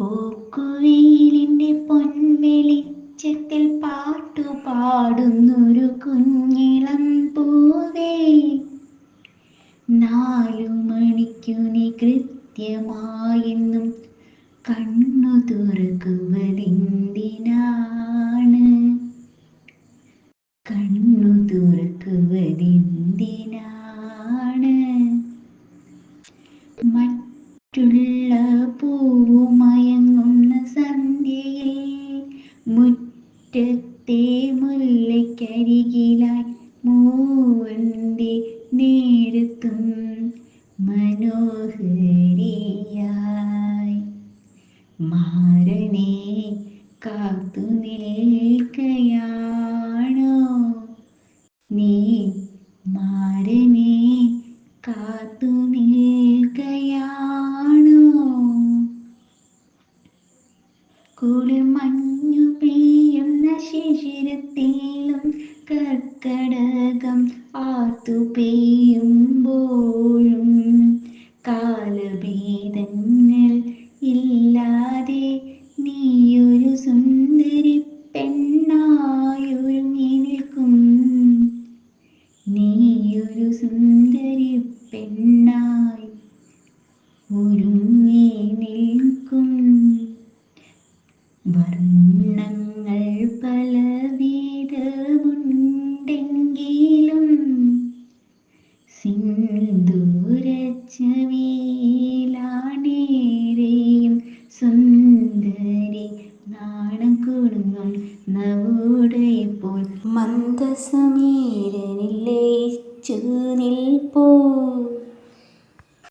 പോക്കുവെയിലിന്റെ പൊൻവെളിച്ചത്തിൽ പാട്ടു പാടുന്നൊരു കുഞ്ഞിളം പൂവേ. നാലു മണിക്കു നീ കൃത്യമായെന്നും കണ്ണു തുറക്കുവതെന്തിനാണ്? കണ്ണു തുറക്കുവതെന്തിനാണ്? മറ്റുള്ള മുല്ലക്കരികിലായി മൂവന്തി നേരത്തും മനോഹരിയായി. മാരനെ കാത്തു നിൽക്കയാണോ? നീ മാരനെ കാത്തു കുളിമഞ്ഞു പെയ്യുന്ന ശിശിരത്തിലും കർക്കടകം ആർത്തു പെയ്യുമ്പോഴും കാലഭേദങ്ങൾ ഇല്ലാതെ നീയൊരു സുന്ദരി പെണ്ണായൊരുങ്ങി നിൽക്കും. നീയൊരു സുന്ദരി പെണ്ണായി ഒരുങ്ങി. വർണങ്ങൾ പലവിധമുണ്ടെങ്കിലും സിന്ദൂരച്ചവിയിലാണേരെയും സുന്ദരി നാണം കൊടുങ്ങൾ നവോടയപ്പോൾ മന്ദസമീരനില്ലേ ലയിച്ചു നിൽപ്പോ.